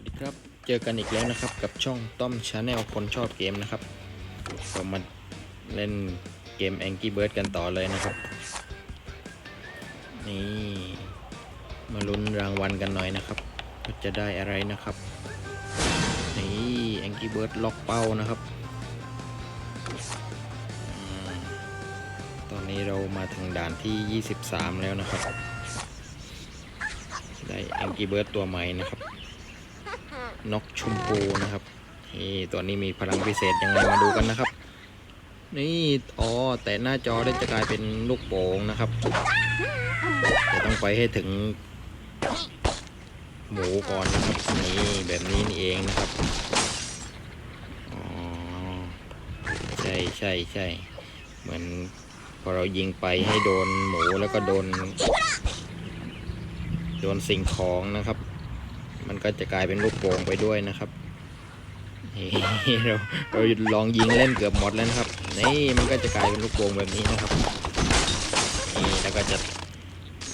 วัสดีครับ เจอกันอีกแล้วนะครับกับช่องต้อมชาแนลคนชอบเกมนะครับเรามาเล่นเกม Angry Bird กันต่อเลยนะครับ นี่มาลุ้นรางวัลกันหน่อยนะครับว่าจะได้อะไรนะครับ นี่ Angry Bird ล็อกเป้านะครับอตอนนี้เรามาถึงด่านที่ 23 แล้วนะครับ ได้ Angry Bird ตัวใหม่นะครับ นกชมพูนะครับนี่ตัวนี้มีพลังพิเศษยังไงมาดูกันนะครับ นี่อ๋อแต่หน้าจอได้จะกลายเป็นลูกโป่งนะครับจะต้องไปให้ถึง หมูก่อนนะครับนี่แบบนี้นี่เองนะครับอ๋อใช่ใช่ใช่เหมือนพอเรายิงไปให้โดนหมูแล้วก็โดน โดนสิ่งของนะครับ มันก็จะกลายเป็นลูกโป่งไปด้วยนะครับเราเราลองยิงเล่นเกือบหมดแล้วนะครับ นี่มันก็จะกลายเป็นลูกโป่งแบบนี้นะครับนี่แล้วก็จะ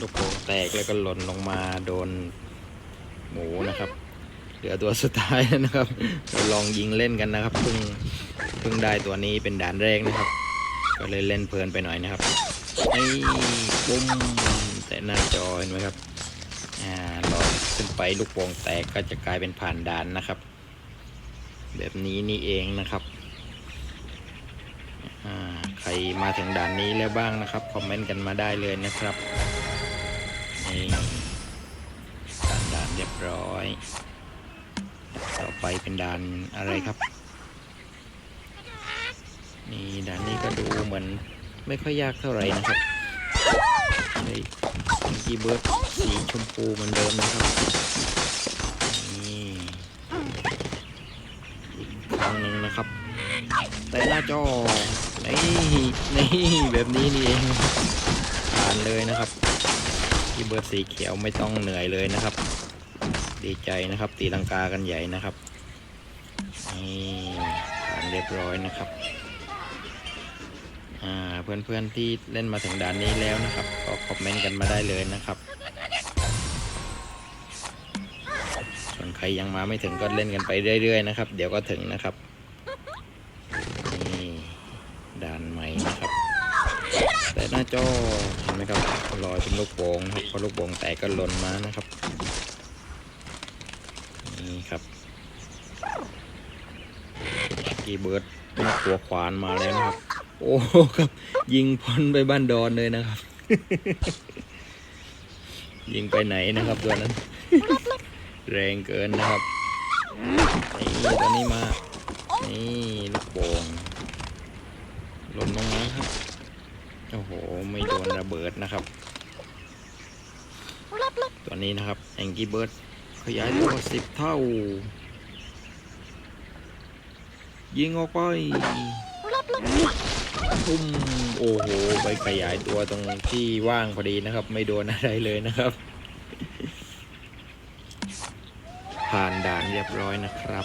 ลูกโป่งแตกแล้วก็หล่นลงมาโดนหมูนะครับ เหลือตัวสุดท้ายแล้วนะครับเราลองยิงเล่นกันนะครับเพิ่งเพิ่งได้ตัวนี้เป็นด่านแรกนะครับ ก็เลยเล่นเพลินไปหน่อยนะครับนี่ปุ้มแต่หน้าจอเห็นไหมครับ อ่าลอยขึ้นไปลูกโป่งแตกก็จะกลายเป็นผ่านด่านนะครับ แบบนี้นี่เองนะครับใครมาถึงด่านนี้แล้วบ้างนะครับคอมเมนต์กันมาได้เลยนะครับนี่ด่านด่านเรียบร้อย ต่อไปเป็นด่านอะไรครับนี่ด่านนี้ก็ดูเหมือนไม่ค่อยยากเท่าไหร่นะครับ ในกีเบิร์ดสีชมพูเหมือนเดิมนะครับนี่อีกครั้งหนึ่งนะครับแต่หน้าจอนี่นี่แบบนี้นี่เองผ่านเลยนะครับกีเบิร์ดสีเขียวไม่ต้องเหนื่อยเลยนะครับ ดีใจนะครับ ตีลังกากันใหญ่นะครับนี่ผ่านเรียบร้อยนะครับ เพื่อนๆที่เล่นมาถึงด่านนี้แล้วนะครับ ก็คอมเมนต์กันมาได้เลยนะครับ ส่วนใครยังมาไม่ถึงก็เล่นกันไปเรื่อยๆนะครับ เดี๋ยวก็ถึงนะครับนี่ด่านใหม่นะครับ แต่หน้าจอเห็นไหมครับลอยเป็นลูกโป่งครับพอลูกโป่งแตกก็หล่นมานะครับนี่ครับกีเบิร์ดนกหัวขวานมาแล้วนะครับ โอ้ครับ ยิงพ้นไปบ้านดอนเลยนะครับ ยิงไปไหนนะครับตัวนั้น แรงเกินนะครับนี่ตัวนี้มา นี่ลูกโป่งหล่นลงมาครับ โอ้โห ไม่โดนระเบิดนะครับ ตัวนี้นะครับแองกี้เบิร์ดขยายตัวสิบเท่า ยิงออกไป ทุ่มโอ้โห ไปขยายตัวตรงที่ว่างพอดีนะครับ ไม่โดนอะไรเลยนะครับ ผ่านด่านเรียบร้อยนะครับ